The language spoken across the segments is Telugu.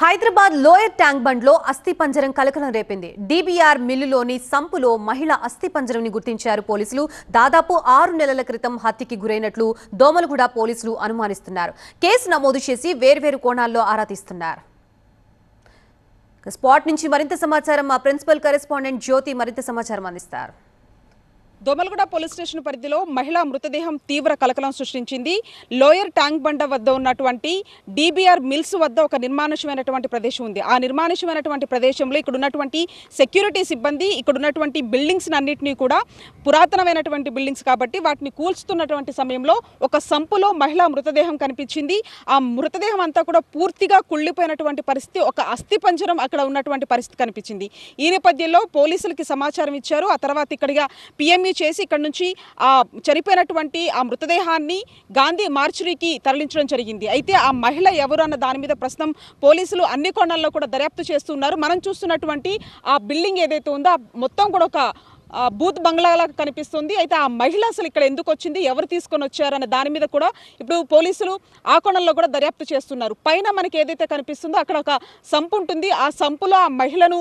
హైదరాబాద్ లోయర్ ట్యాంక్ బండ్లో అస్థిపంజరం అస్థి పంజరం కలకలం రేపింది. డీబీఆర్ మిల్లులోని సంపులో మహిళ అస్థి పంజరంని గుర్తించారు పోలీసులు. దాదాపు ఆరు నెలల క్రితం హత్యకి గురైనట్లు దోమలగూడ పోలీసులు అనుమానిస్తున్నారు. కేసు నమోదు చేసి వేర్వేరు కోణాల్లో ఆరా తీస్తున్నారు. స్పాట్ నుంచి మరింత సమాచారం మా ప్రిన్సిపల్ కరెస్పాండెంట్ జ్యోతి మరింత సమాచారం అందిస్తారు. దోమలగూడ పోలీస్ స్టేషన్ పరిధిలో మహిళా మృతదేహం తీవ్ర కలకలం సృష్టించింది. లోయర్ ట్యాంక్ బండ వద్ద ఉన్నటువంటి డీబీఆర్ మిల్స్ వద్ద ఒక నిర్మానుష్యమైనటువంటి ప్రదేశం ఉంది. ఆ నిర్మానుష్యమైనటువంటి ప్రదేశంలో ఇక్కడ ఉన్నటువంటి సెక్యూరిటీ సిబ్బంది ఇక్కడ ఉన్నటువంటి బిల్డింగ్స్ అన్నింటినీ కూడా పురాతనమైనటువంటి బిల్డింగ్స్ కాబట్టి వాటిని కూల్చుతున్నటువంటి సమయంలో ఒక సంపులో మహిళా మృతదేహం కనిపించింది. ఆ మృతదేహం అంతా కూడా పూర్తిగా కుళ్ళిపోయినటువంటి పరిస్థితి ఒక అస్థి పంజరం అక్కడ ఉన్నటువంటి పరిస్థితి కనిపించింది. ఈ నేపథ్యంలో పోలీసులకి సమాచారం ఇచ్చారు. ఆ తర్వాత ఇక్కడిగా పిఎంఈ చేసి ఇక్కడ నుంచి ఆ చనిపోయినటువంటి ఆ మృతదేహాన్ని గాంధీ మార్చురీకి తరలించడం జరిగింది. అయితే ఆ మహిళ ఎవరు అన్న దాని మీద ప్రస్తుతం పోలీసులు అన్ని కోణాల్లో కూడా దర్యాప్తు చేస్తున్నారు. మనం చూస్తున్నటువంటి ఆ బిల్డింగ్ ఏదైతే ఉందో మొత్తం కూడా ఒక బూత్ బంగ్లాలా కనిపిస్తుంది. అయితే ఆ మహిళ అసలు ఇక్కడ ఎందుకు వచ్చింది? ఎవరు తీసుకొని వచ్చారనే దాని మీద కూడా ఇప్పుడు పోలీసులు ఆ కోణంలో కూడా దర్యాప్తు చేస్తున్నారు. పైన మనకి ఏదైతే కనిపిస్తుందో అక్కడ ఒక సంపు ఉంటుంది. ఆ సంపులో ఆ మహిళను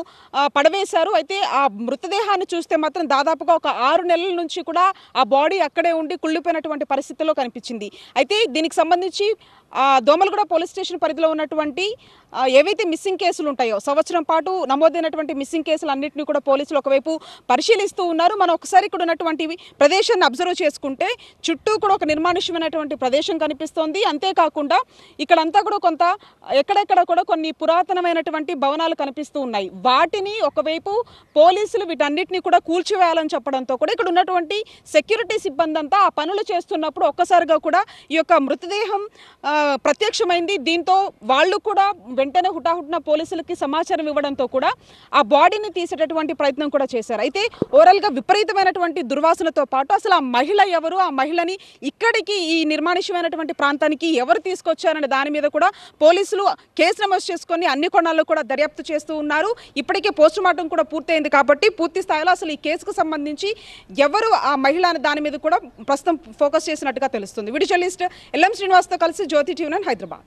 పడవేశారు. అయితే ఆ మృతదేహాన్ని చూస్తే మాత్రం దాదాపుగా ఒక ఆరు నెలల నుంచి కూడా ఆ బాడీ అక్కడే ఉండి కుళ్ళిపోయినటువంటి పరిస్థితిలో కనిపించింది. అయితే దీనికి సంబంధించి ఆ, దోమలగూడ పోలీస్ స్టేషన్ పరిధిలో ఉన్నటువంటి ఏవైతే మిస్సింగ్ కేసులు ఉంటాయో సంవత్సరం పాటు నమోదైనటువంటి మిస్సింగ్ కేసులు అన్నింటినీ కూడా పోలీసులు ఒకవైపు పరిశీలిస్తూ ఉన్నారు. మనం ఒకసారి ఇక్కడ ఉన్నటువంటి ప్రదేశాన్ని అబ్జర్వ్ చేసుకుంటే చుట్టూ కూడా ఒక నిర్మానుష్యమైనటువంటి ప్రదేశం కనిపిస్తోంది. అంతేకాకుండా ఇక్కడంతా కూడా కొంత ఎక్కడెక్కడ కూడా కొన్ని పురాతనమైనటువంటి భవనాలు కనిపిస్తూ ఉన్నాయి. వాటిని ఒకవైపు పోలీసులు వీటన్నిటిని కూడా కూల్చివేయాలని చెప్పడంతో కూడా ఇక్కడ ఉన్నటువంటి సెక్యూరిటీ సిబ్బంది అంతా ఆ పనులు చేస్తున్నప్పుడు ఒక్కసారిగా కూడా ఈ యొక్క మృతదేహం ప్రత్యక్షమైంది. దీంతో వాళ్ళు కూడా వెంటనే హుటాహుటిన పోలీసులకి సమాచారం ఇవ్వడంతో కూడా ఆ బాడీని తీసేటటువంటి ప్రయత్నం కూడా చేశారు. అయితే ఓవరాల్గా విపరీతమైనటువంటి దుర్వాసనతో పాటు అసలు ఆ మహిళ ఎవరు? ఆ మహిళని ఇక్కడికి ఈ నిర్మానుష్యమైనటువంటి ప్రాంతానికి ఎవరు తీసుకొచ్చారనే దాని మీద కూడా పోలీసులు కేసు నమోదు చేసుకొని అన్ని కోణాల్లో కూడా దర్యాప్తు చేస్తూ ఉన్నారు. ఇప్పటికే పోస్ట్ మార్టం కూడా పూర్తయింది కాబట్టి పూర్తి స్థాయిలో అసలు ఈ కేసుకు సంబంధించి ఎవరు ఆ మహిళ అనే దాని మీద కూడా ప్రస్తుతం ఫోకస్ చేసినట్టుగా తెలుస్తుంది. వీడియో జర్నలిస్ట్ ఎల్ఎం శ్రీనివాస్తో కలిసి జ్యోతి టీవీ హైదరాబాద్.